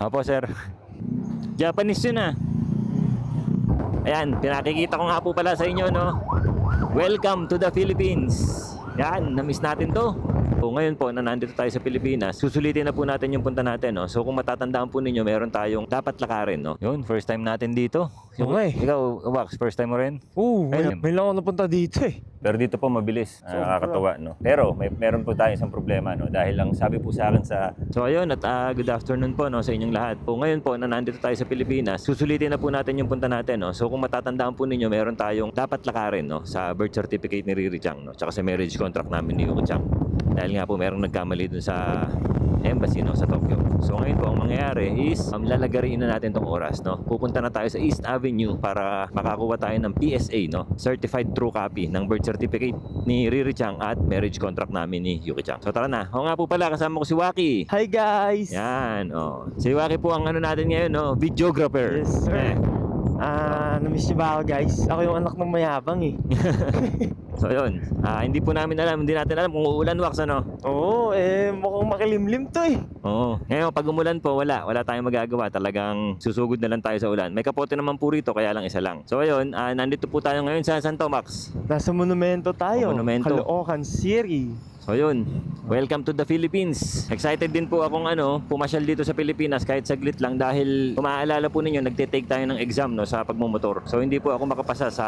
Opo, sir. Japanese yun ah. Ayan, pinakikita ko nga po pala sa inyo, no? Welcome to the Philippines. Yan, na-miss natin to. So, ngayon po, na nandito tayo sa Pilipinas, susulitin na po natin yung punta natin, no? So, kung matatandaan po ninyo, meron tayong dapat lakarin, no? Yun, first time natin dito. Nga eh. Ikaw, Wax, first time mo rin? Oo, may, Ayun. may lang ako napunta dito eh. Pero dito po mabilis, Ah, Sobra. nakakatawa, no? Pero may meron po tayong isang problema, no? Dahil lang sabi po sa akin sa So ayun, at ah, good afternoon po no sa inyong lahat. Po ngayon po na nandito tayo sa Pilipinas, susulitin na po natin yung punta natin, no? So kung matatandaan po ninyo, meron tayong dapat lakarin, no? Sa birth certificate ni Riri Chang, no? Tsaka sa marriage contract namin ni Yuko Chang. Dahil nga po merong nagkamali dun sa embassy no sa Tokyo. So ngayon po ang mangyayari is um, lalagariin na natin tong oras no. Pupunta na tayo sa East Avenue para makakuha tayo ng PSA no, certified true copy ng birth certificate ni Riri Chang at marriage contract namin ni Yuki Chang. So tara na. O nga po pala kasama ko si Waki. Hi guys! Yan, oh. Si Waki po ang ano natin ngayon, no, videographer. Yes, sir. Eh. Ah, namiss niyo ba ako guys? Ako yung anak ng mayabang eh. So yun, ah, hindi po namin alam, hindi natin alam kung uulan wax ano. Oo, eh mukhang makilimlim to eh. Oo. Ngayon, pag umulan po, wala. Wala tayong magagawa. Talagang susugod na lang tayo sa ulan. May kapote naman po rito, kaya lang isa lang. So, ayun, ah, nandito po tayo ngayon sa San Tomax. Nasa monumento tayo. Oh, monumento. Caloocan City. So, yun. Welcome to the Philippines. Excited din po akong ano, pumasyal dito sa Pilipinas kahit saglit lang dahil kung maaalala po ninyo, nagte-take tayo ng exam no, sa pagmumotor. So, hindi po ako makapasa sa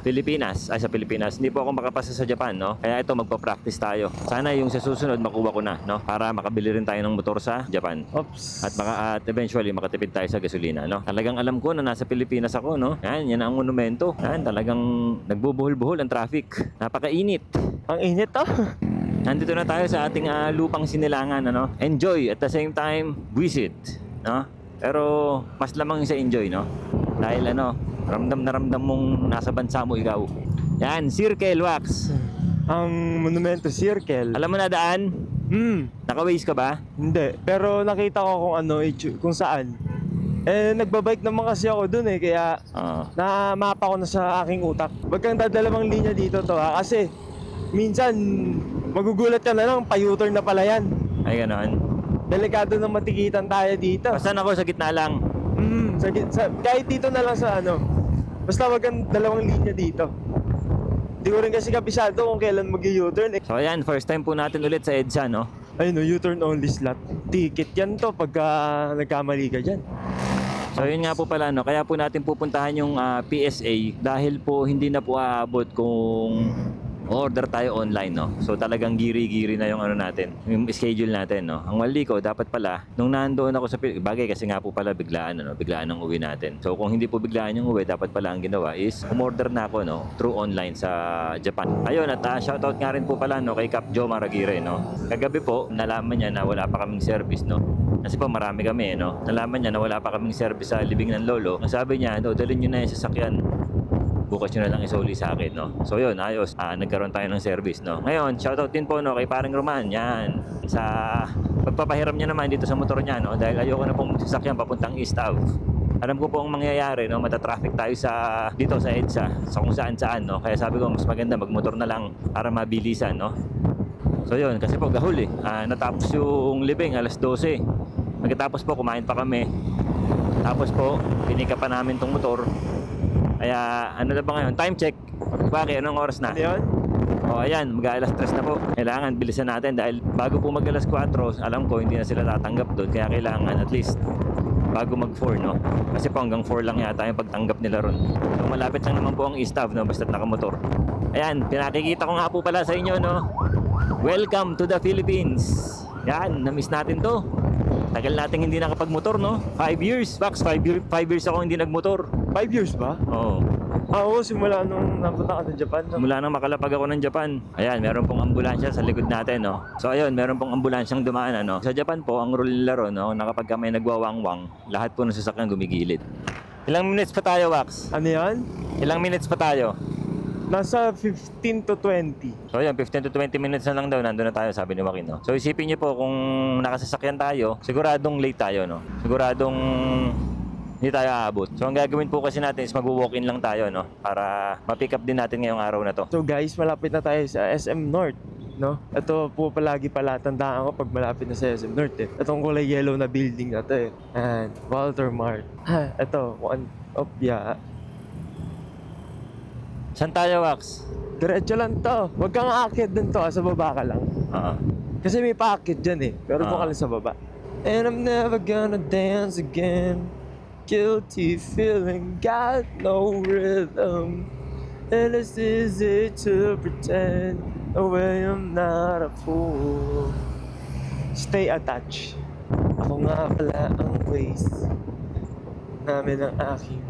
Pilipinas, ay sa Pilipinas. Hindi po ako makapasa sa Japan, no? Kaya ito, magpa-practice tayo. Sana yung sa susunod, makuha ko na, no? Para makabili rin tayo ng motor sa Japan. Oops. At maka at eventually makatipid tayo sa gasolina, no? Talagang alam ko na nasa Pilipinas ako, no? Yan, yan ang monumento. Yan, talagang nagbubuhol-buhol ang traffic. Napakainit. Ang init oh. Nandito na tayo sa ating ah, lupang sinilangan, ano? Enjoy at the same time visit, no? Pero mas lamang sa enjoy, no? Dahil ano, ramdam na ramdam mong nasa bansa mo ikaw. Yan, Circle Wax. Ang monumento circle. Alam mo na daan? Hmm, Naka-waze ka ba? hindi. Pero nakita ko kung ano, itu- kung saan. Eh, nagbabike naman kasi ako dun eh, kaya Oo. na-mapa ko na sa aking utak. Wag kang dadalawang linya dito to ha, kasi minsan magugulat ka na lang, pa-U-turn na pala yan. Ay, ganon. Delikado na matikitan tayo dito. Basta ako sa gitna lang. Mm, sa, git- sa, kahit dito na lang sa ano. Basta wag kang dalawang linya dito. Hindi ko rin kasi kabisado kung kailan mag u-turn eh. So ayan, first time po natin ulit sa EDSA, no? Ayun no, U-turn only slot. Ticket yan to pagka nagkamali ka dyan. So yun nga po pala, no? Kaya po natin pupuntahan yung ah, PSA dahil po hindi na po aabot kung order tayo online, no? So talagang giri-giri na yung ano natin, yung schedule natin, no? Ang mali ko, dapat pala, nung nandoon ako sa, Pil- bagay kasi nga po pala biglaan, ano? Biglaan ang uwi natin. So kung hindi po biglaan yung uwi, dapat pala ang ginawa is umorder na ako, no? Through online sa Japan. Ayun, at ah, shoutout nga rin po pala, no? Kay Cap Joe Maragire, no? Kagabi po, nalaman niya na wala pa kaming service, no? Kasi po marami kami, eh, no? Nalaman niya na wala pa kaming service sa libing ng lolo. Ang sabi niya, no, dalhin niyo na yung sasakyan bukas nyo na lang isoli sa akin, no? So yun, ayos. Ah, nagkaroon tayo ng service, no? Ngayon, shoutout din po, no, kay paring Roman. Yan. Sa pagpapahiram niya naman dito sa motor niya, no? Dahil ayoko na pong sasakyan papuntang East Ave. Alam ko po ang mangyayari, no? Matatraffic tayo sa dito sa EDSA, sa kung saan saan, no? Kaya sabi ko, mas maganda magmotor na lang para mabilisan, no? So yun, kasi po gahol eh. Ah, natapos yung libing alas 12. Pagkatapos po kumain pa kami. Tapos po, pinika pa namin tong motor. Kaya ano na ba ngayon? Time check. Bakit? Anong oras na? Ano? O ayan, mag-alas 3 na po. Kailangan bilisan natin dahil bago po mag-alas 4, alam ko hindi na sila tatanggap doon. Kaya kailangan at least bago mag-4, no? Kasi po hanggang 4 lang yata yung pagtanggap nila ron. So malapit lang naman po ang East Ave, no? Basta't nakamotor. Ayan, pinakikita ko nga po pala sa inyo, no? Welcome to the Philippines. Yan, na-miss natin to. Tagal nating hindi nakapagmotor, no? 5 years. Max, 5 year, five years ako hindi nagmotor. Five years ba? Oo. Ah, oo, simula nung napunta ka sa Japan. no? Mula nang makalapag ako ng Japan. Ayan, meron pong ambulansya sa likod natin, no? So ayun, meron pong ambulansyang dumaan, ano? Sa Japan po, ang rule nila ron, no? Na kapag ka may nagwawangwang, lahat po ng sasakyan gumigilid. Ilang minutes pa tayo, Wax? Ano yan? Ilang minutes pa tayo? Nasa 15 to 20. So ayun, 15 to 20 minutes na lang daw, nandun na tayo, sabi ni Joaquin, no? So isipin niyo po, kung nakasasakyan tayo, siguradong late tayo, no? Siguradong hindi tayo aabot. So ang gagawin po kasi natin is mag-walk-in lang tayo, no? Para ma-pick up din natin ngayong araw na to. So guys, malapit na tayo sa SM North. no? Ito po palagi pala tandaan ko pag malapit na sa SM North eh. Itong kulay yellow na building na to eh. And Walter Mart. Ha, ito, one of yeah. Saan tayo, Wax? Diretso lang to. Huwag kang aakit dun to, ah, sa baba ka lang. Oo. Kasi may paakit dyan eh. Pero doon Ah. ka lang sa baba. And I'm never gonna dance again. Guilty feeling, got no rhythm. And it's easy to pretend away I'm not a fool. Stay attached. Ako nga pala ang waste namin ng aking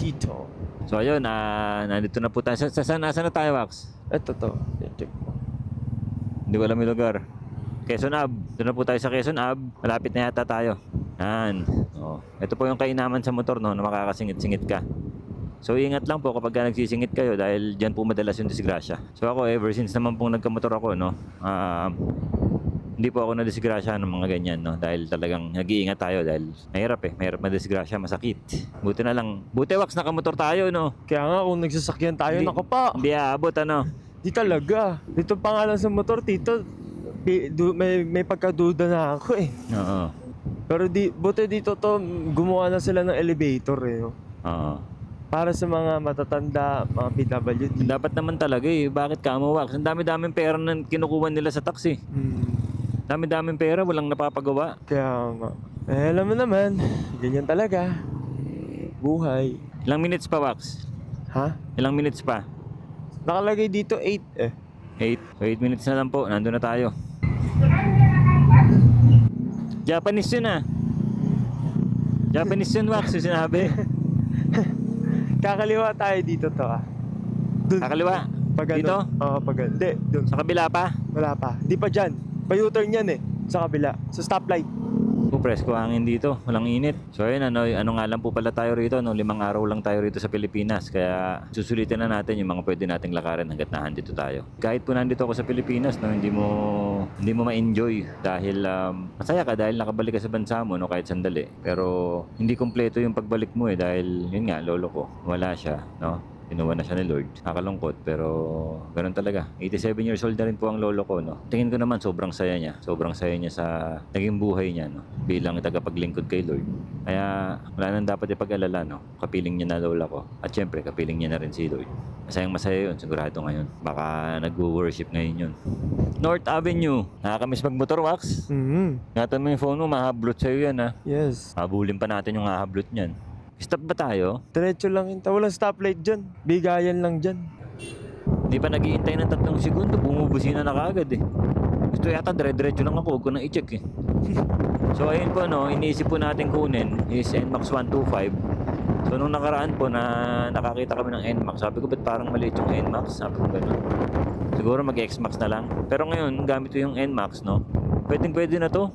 tito. So ayun, ah, nandito na po tayo. Sa, sa, saan, saan na tayo, Wax? Ito to. Check mo. Hindi ko alam yung lugar. Quezon Ave. Doon na po tayo sa Quezon Ave. Malapit na yata tayo. Yan. Oh. Ito po yung kainaman sa motor no, na makakasingit-singit ka. So ingat lang po kapag ka nagsisingit kayo dahil dyan po madalas yung disgrasya. So ako ever since naman pong nagkamotor ako no, ah, hindi po ako na-disgrasya ng mga ganyan no dahil talagang nag-iingat tayo dahil mahirap eh, mahirap ma-disgrasya, masakit. Buti na lang. Buti wax nakamotor tayo no. Kaya nga kung nagsasakyan tayo, Hindi- nako pa. Hindi aabot ano. Di talaga. Dito pa nga lang sa motor, tito, may, may pagkaduda na ako eh. Oo. Pero di, buti dito to, gumawa na sila ng elevator eh. no? Oo. Para sa mga matatanda, mga PWD. Dapat naman talaga eh. Bakit ka mo wax? Ang dami-daming pera na kinukuha nila sa taxi. Hmm, Dami-daming pera, walang napapagawa. kaya nga. Eh, alam mo naman, ganyan talaga. Buhay. Ilang minutes pa, Wax? Ha? Ilang minutes pa? Nakalagay dito 8 eh. 8. So 8 minutes na lang po. Nandun na tayo. Japanese yun ah. Japanese yun, Wax. Yung sinabi. Kakaliwa tayo dito to ah. Dun. Kakaliwa. Pag ano? Dito? Oo, pag. Hindi, dun. Sa kabila pa. Wala pa. Hindi pa dyan. Pa-U-turn yan eh. Sa kabila. Sa stoplight. Oh, presko hangin dito. Walang init. So ayun, ano, ano nga lang po pala tayo rito. No? Limang araw lang tayo rito sa Pilipinas. Kaya susulitin na natin yung mga pwede nating lakarin hanggat nandito tayo. Kahit po nandito ako sa Pilipinas, no, hindi mo hindi mo ma-enjoy dahil um, masaya ka dahil nakabalik ka sa bansa mo no, kahit sandali. Pero hindi kompleto yung pagbalik mo eh dahil yun nga, lolo ko. Wala siya. No? Kinuha na siya ni Lord. Nakakalungkot pero ganun talaga. 87 years old na rin po ang lolo ko. No? Tingin ko naman sobrang saya niya. Sobrang saya niya sa naging buhay niya no? bilang tagapaglingkod kay Lord. Kaya wala nang dapat ipag-alala. No? Kapiling niya na lola ko. At syempre kapiling niya na rin si Lord. Masayang masaya yun. Sigurado ngayon. Baka nag-worship ngayon yun. North Avenue. Nakakamiss magmotor wax. Mhm. Ngatan mo yung phone mo, mahablot sa'yo yan ha. Yes. Habulin pa natin yung hahablot niyan. Stop ba tayo? Diretso lang yun. Walang stoplight dyan. Bigayan lang dyan. Di pa naghihintay ng tatlong segundo, bumubusina na kagad eh. Gusto yata dire-diretso lang ako, huwag ko na i-check eh. so ayun po no, iniisip po natin kunin is NMAX 125. So nung nakaraan po na nakakita kami ng NMAX, sabi ko ba't parang maliit yung NMAX? Sabi ko gano'n. Siguro mag-XMAX na lang. Pero ngayon, gamit ko yung NMAX no, pwedeng pwede na to.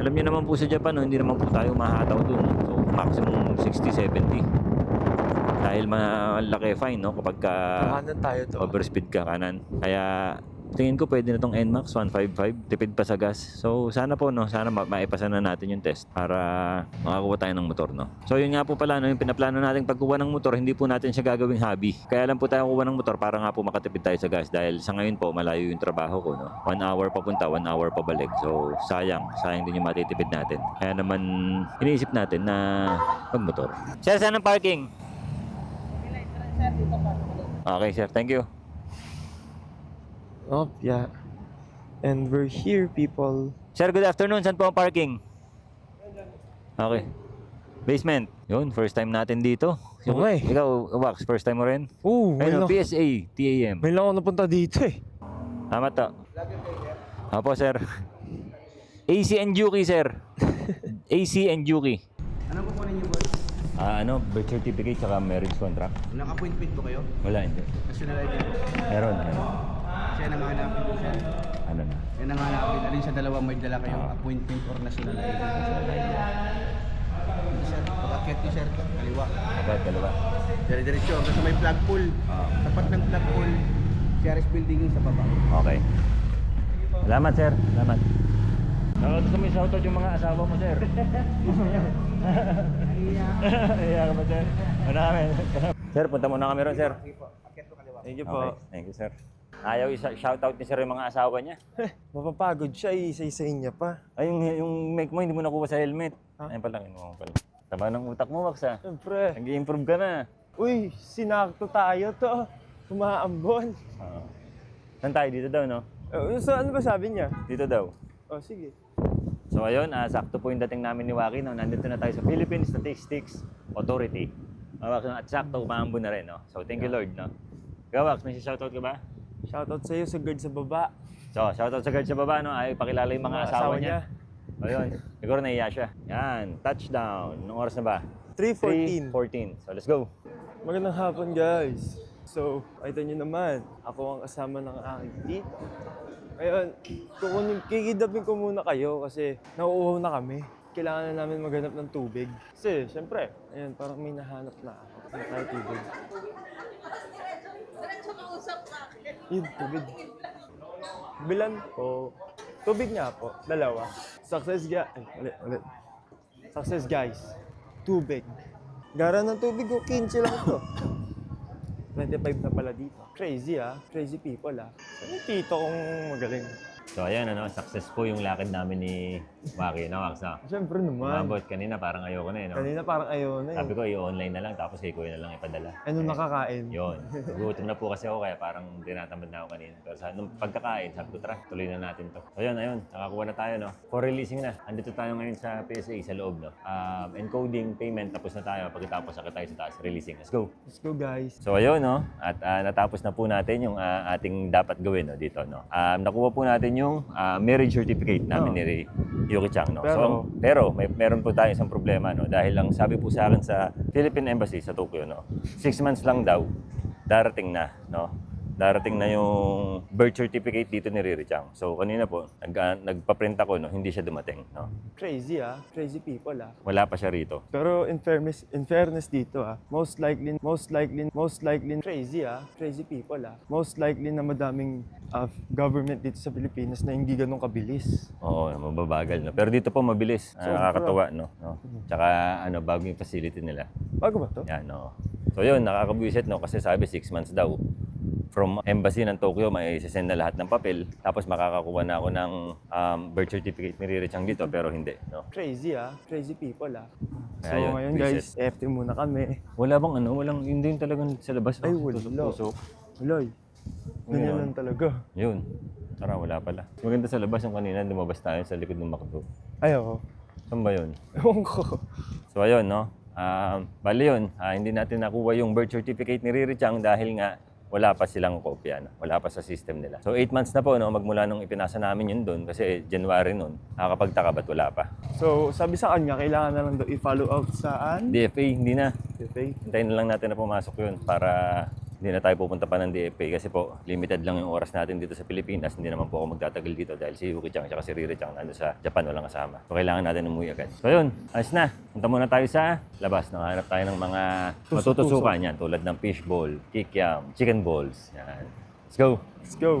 Alam niyo naman po sa Japan, no, hindi naman po tayo mahataw doon. Maximum 60-70. Dahil malaki fine no kapag ka Kahanan tayo to. overspeed ka kanan. Kaya tingin ko pwede na tong NMAX 155, tipid pa sa gas. So sana po no, sana ma- maipasa na natin yung test para makakuha tayo ng motor no. So yun nga po pala no, yung pinaplano nating pagkuha ng motor, hindi po natin siya gagawing hobby. Kaya lang po tayo kuha ng motor para nga po makatipid tayo sa gas dahil sa ngayon po malayo yung trabaho ko no. One hour papunta, one hour pabalik. So sayang, sayang din yung matitipid natin. Kaya naman iniisip natin na magmotor. Sir, saan ang parking? Okay sir, thank you. Oh, yeah. And we're here, people. Sir, good afternoon. Saan po ang parking? Okay. Basement. Yun, first time natin dito. Oo nga eh. Ikaw, Wax, first time mo rin? Oo, may Ayun, lang, PSA, TAM. may lang ako napunta dito eh. Tama to. Apo, sir. AC and Yuki, sir. AC and Yuki. Anong kukunin niyo, boss? Ah, ano, birth certificate saka marriage contract? Naka-appointment po kayo? Wala, hindi. National ID. Meron, meron. Siya nang hanapin po siya. Ano na? Yan ang hanapin. Alin sa dalawa may dala kayong appointment or national ID. Sir, pag-akyat niyo, sir. Kaliwa. Okay, dalawa. Dire-diretso. Hanggang sa may flagpole. Tapat ng flagpole. CRS building yung sa baba. Okay. Salamat, sir. Salamat. Nakautos kami sa auto yung mga asawa mo, sir. Iya ka ba, sir? Ano kami? sir, punta muna kami ron, sir. Sige po. Akyat kaliwa. Thank you po. Okay. Thank you, sir. Ayaw isa-shoutout ni sir yung mga asawa niya. Mapapagod siya, isa-isayin niya pa. Ay, yung, yung mic mo, hindi mo nakuha sa helmet. Ha? Ayun pala, yun mo pala. Taba ng utak mo, Max ah. Siyempre. Nag-i-improve ka na. Uy, sinakto tayo to. Umaambon. Oo. Saan tayo? Dito daw, no? Uh, so, ano ba sabi niya? Dito daw. Oh, sige. So ayun, ah, sakto po yung dating namin ni Waki. No? Nandito na tayo sa Philippine Statistics Authority. Ah, Wax, At sakto, umaambon na rin. No? So thank you Lord. No? Gawax, may shoutout ka ba? Shoutout sa'yo sa guard sa baba. So, shoutout sa guard sa baba. No? Ay, pakilala yung mga Mga asawa, asawa niya. Ayun, siguro naiya siya. Yan, touchdown. Anong oras na ba? 3.14. 3.14. So let's go. Magandang hapon, guys. So, kita nyo naman, ako ang kasama ng aking tito. Ngayon, kukunin, kikidapin ko muna kayo kasi nauuhaw na kami. Kailangan na namin maghanap ng tubig. Kasi, syempre, ayun, parang may nahanap na ako. Na tayo tubig. Yun, tubig. Bilan po. Tubig nga po, dalawa. Success guys. Ay, ulit, ulit. Success guys. Tubig. Gara ng tubig ko, 15 lang to. 25 na pala dito. Crazy ah. Crazy people ah. Ano tito kong magaling? So ayan, ano, success po yung lakad namin ni Waki. No, no? Siyempre naman. Umabot kanina, parang ayoko na eh. No? Kanina parang ayaw na eh. Sabi ko, i-online na lang, tapos kay Kuya na lang ipadala. Ano nakakain? Yun. Gutom na po kasi ako, kaya parang tinatamad na ako kanina. Pero sa nung pagkakain, sabi ko, tara, tuloy na natin to. So yun, ayun, nakakuha na tayo, no? For releasing na. Andito tayo ngayon sa PSA, sa loob, no? Um, encoding, payment, tapos na tayo. Pagkatapos, sakit tayo sa taas, releasing. Let's go. Let's go guys. So ayun, no? At ah, natapos na po natin yung ah, ating dapat gawin no, dito. No? Um, nakuha po natin yung ah, marriage certificate namin Oh. ni Yuki Chang. No? Pero- so, pero may meron po tayong isang problema. No? Dahil lang sabi po sa akin sa Philippine Embassy sa Tokyo, no? six months lang daw, darating na. No? Darating na yung birth certificate dito ni Riri Chang. So kanina po, nag, ah, nagpa-print ako, no? hindi siya dumating. No? Crazy ah. Crazy people ah. Wala pa siya rito. Pero in fairness, in fairness dito ah, most likely, most likely, most likely, crazy ah, crazy people ah. Most likely na madaming ah, government dito sa Pilipinas na hindi ganun kabilis. Oo, mababagal. No? Pero dito po mabilis. Ah, Sobra. nakakatawa. No? No? Tsaka ano, bago yung facility nila. Bago ba to? Yan, no. So yun, nakakabwisit, no? Kasi sabi, six months daw. From embassy ng Tokyo, may send na lahat ng papel. Tapos makakakuha na ako ng um, birth certificate ni Riri Chang dito, pero hindi, no? Crazy ah, crazy people ah. So Kaya yun, ngayon guys, FT muna kami. Wala bang ano, walang, hindi yung talagang sa labas. Ay, wala. Tusok-tusok. Waloy, ganyan lang talaga. Yun. Tara, wala pala. Maganda sa labas yung kanina, lumabas tayo sa likod ng McDo. Ay ako. Saan ba yun? Ewan ko. So ayun, no? Um, bali yun, ah, hindi natin nakuha yung birth certificate ni Riri Chang dahil nga wala pa silang kopya, no? wala pa sa system nila. So 8 months na po no, magmula nung ipinasa namin yun doon kasi January noon. Nakakapagtaka ba't wala pa? So sabi sa kanya, kailangan na lang daw i-follow up saan? DFA, hindi na. Okay. Hintayin na lang natin na pumasok yun para hindi na tayo pupunta pa ng DFA kasi po limited lang yung oras natin dito sa Pilipinas. Hindi naman po ako magtatagal dito dahil si Yuki Chang at si Riri Chang nandun sa Japan walang kasama. So kailangan natin umuwi agad. So yun, ayos na. Punta muna tayo sa labas. Nakahanap tayo ng mga matutusukan yan tulad ng fishball, kikiam, chicken balls. Yan. Let's go. Let's go.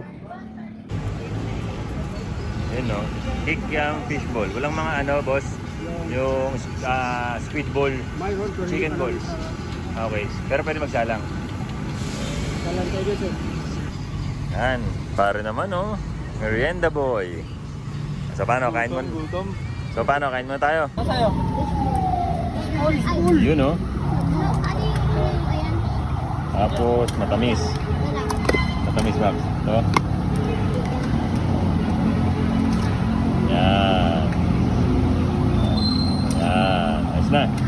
Yun no. Kikiam, fishball. Walang mga ano, boss. Yung ah, squid ball, chicken balls. Okay. Pero pwede magsalang. Yan, pare naman oh. Merienda boy. So paano, kain mo? Gutom. So paano, kain mo tayo? Yun oh. Tapos matamis. Matamis Max. So. Yan. Yan. Ayos na.